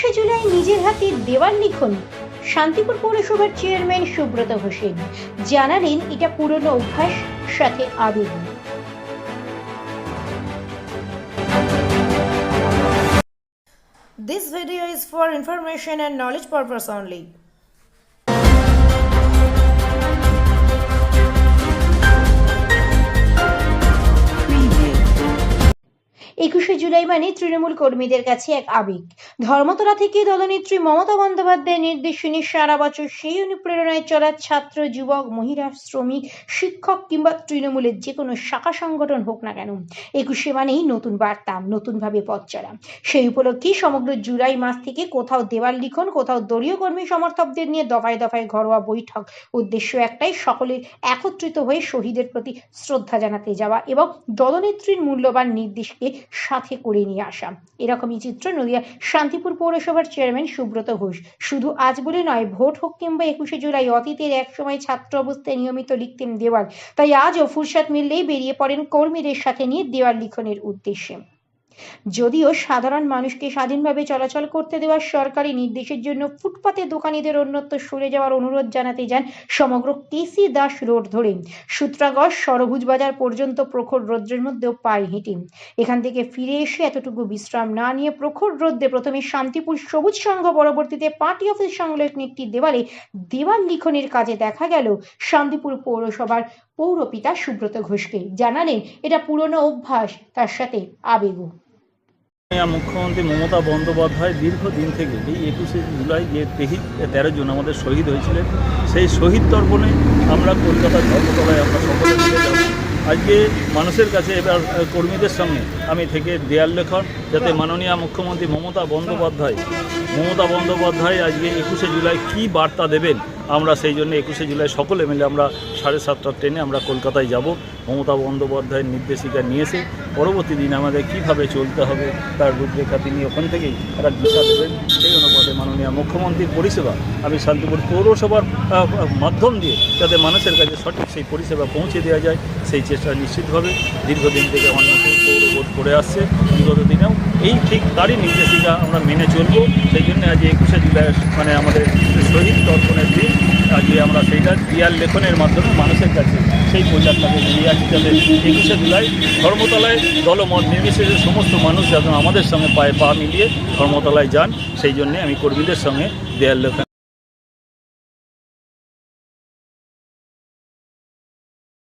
একুশে জুলাই নিজের হাতে দেওয়াল লিখন শান্তিপুর পৌরসভার চেয়ারম্যান সুব্রত হোসেন জানালেন, এটা পুরনো অভ্যাস, সাথে আবেদন This video is for information and knowledge purpose only. একুশে জুলাই মানে তৃণমূল কর্মীদের কাছে এক আবেগ। ধর্মতলা থেকে দলনেত্রী মমতা বন্দ্যোপাধ্যায়ের নির্দেশনী সারা বছর সেই অনুপ্রেরণায় চলা ছাত্র, যুবক, মহিলা, শ্রমিক, শিক্ষক কিংবা তৃণমূলের যে কোনো শাখা সংগঠন হোক না কেন, একুশে মানেই নতুন বার্তা, নতুনভাবে পথ চলা। সেই উপলক্ষেই সমগ্র জুলাই মাস থেকে কোথাও দেওয়াল লিখন, কোথাও দলীয় কর্মী সমর্থকদের নিয়ে দফায় দফায় ঘরোয়া বৈঠক। উদ্দেশ্য একটাই সকলের একত্রিত হয়ে শহীদের প্রতি শ্রদ্ধা জানাতে যাওয়া এবং দলনেত্রীর মূল্যবান নির্দেশকে সাথে করে নিয়ে আসা। এরকমই চিত্র নদিয়া শান্তিপুর পৌরসভার চেয়ারম্যান সুব্রত ঘোষ। শুধু আজ বলে নয়, ভোট হোক কিংবা একুশে জুলাই, অতীতের একসময় ছাত্র অবস্থায় নিয়মিত লিখতেন দেওয়াল। তাই আজও ফুরসাত মিললেই বেরিয়ে পড়েন কর্মীদের সাথে নিয়ে দেওয়াল লিখনের উদ্দেশ্যে। যদিও সাধারণ মানুষকে স্বাধীনভাবে চলাচল করতে দেওয়ার সরকারি নির্দেশের জন্য ফুটপাতে দোকানিদের অন্যত্র সরে যাওয়ার অনুরোধ জানাতে যান সমগ্র কেসি দাস রোড ধরে। সূত্রাগড় সরভুজ বাজার পর্যন্ত প্রখর রৌদ্রের মধ্যেও পায়ে হেঁটে। এখান থেকে ফিরে এসে এতটুকু বিশ্রাম না নিয়ে প্রখর রোদ্রে প্রথমে শান্তিপুর সবুজ সংঘ, পরবর্তীতে পার্টি অফিস সংলগ্ন একটি দেওয়ালে দেওয়াল লিখনের কাজে দেখা গেল শান্তিপুর পৌরসভার পৌরপিতা সুব্রত ঘোষকে। জানালেন, এটা পুরনো অভ্যাস, তার সাথে আবেগও। মুখ্যমন্ত্রী মমতা বন্দ্যোপাধ্যায় দীর্ঘদিন থেকে এই একুশে জুলাই যে তেহিত তেরো জন আমাদের শহীদ হয়েছিলেন, সেই শহীদ তর্পণে আমরা কলকাতার ধর্মতলায় আমরা সকলে আজকে মানুষের কাছে এবার কর্মীদের সঙ্গে আমি থেকে দেয়াল লেখন, যাতে মাননীয় মুখ্যমন্ত্রী মমতা বন্দ্যোপাধ্যায় মমতা বন্দ্যোপাধ্যায় আজকে একুশে জুলাই কী বার্তা দেবেন? আমরা সেই জন্য একুশে জুলাই সকলে মিলে আমরা সাড়ে সাতটার ট্রেনে আমরা কলকাতায় যাব। মমতা বন্দ্যোপাধ্যায়ের নির্দেশিকা নিয়েছে। পরবর্তী দিন আমাদের কীভাবে চলতে হবে, তার রূপরেখা তিনি ওখান থেকেই একটা দিশা দেবেন। সেই অনুপাতে মাননীয় মুখ্যমন্ত্রীর পরিষেবা আমি শান্তিপুর পৌরসভার মাধ্যম দিয়ে যাতে মানুষের কাছে সঠিক সেই পরিষেবা পৌঁছে দেওয়া যায়, সেই চেষ্টা নিশ্চিতভাবে দীর্ঘদিন থেকে অন্য পৌর করে আসছে বিগত দিনেও। এই ঠিক তারই নির্দেশিকা আমরা মেনে চলব। সেই জন্য আজ একুশে জুলাই মানে আমাদের শহীদ তর্পণের দিন। আজকে আমরা সেইটা দিয়াল লেখনের মাধ্যমে মানুষের কাছে সেই প্রচারটাকে নিয়ে আসি যাতে একুশে জুলাই ধর্মতলায় দলমত নির্বিশেষে সমস্ত মানুষ যেন আমাদের সঙ্গে পায়ে পা মিলিয়ে ধর্মতলায় যান। সেই জন্যে আমি কর্মীদের সঙ্গে দেয়াল লেখন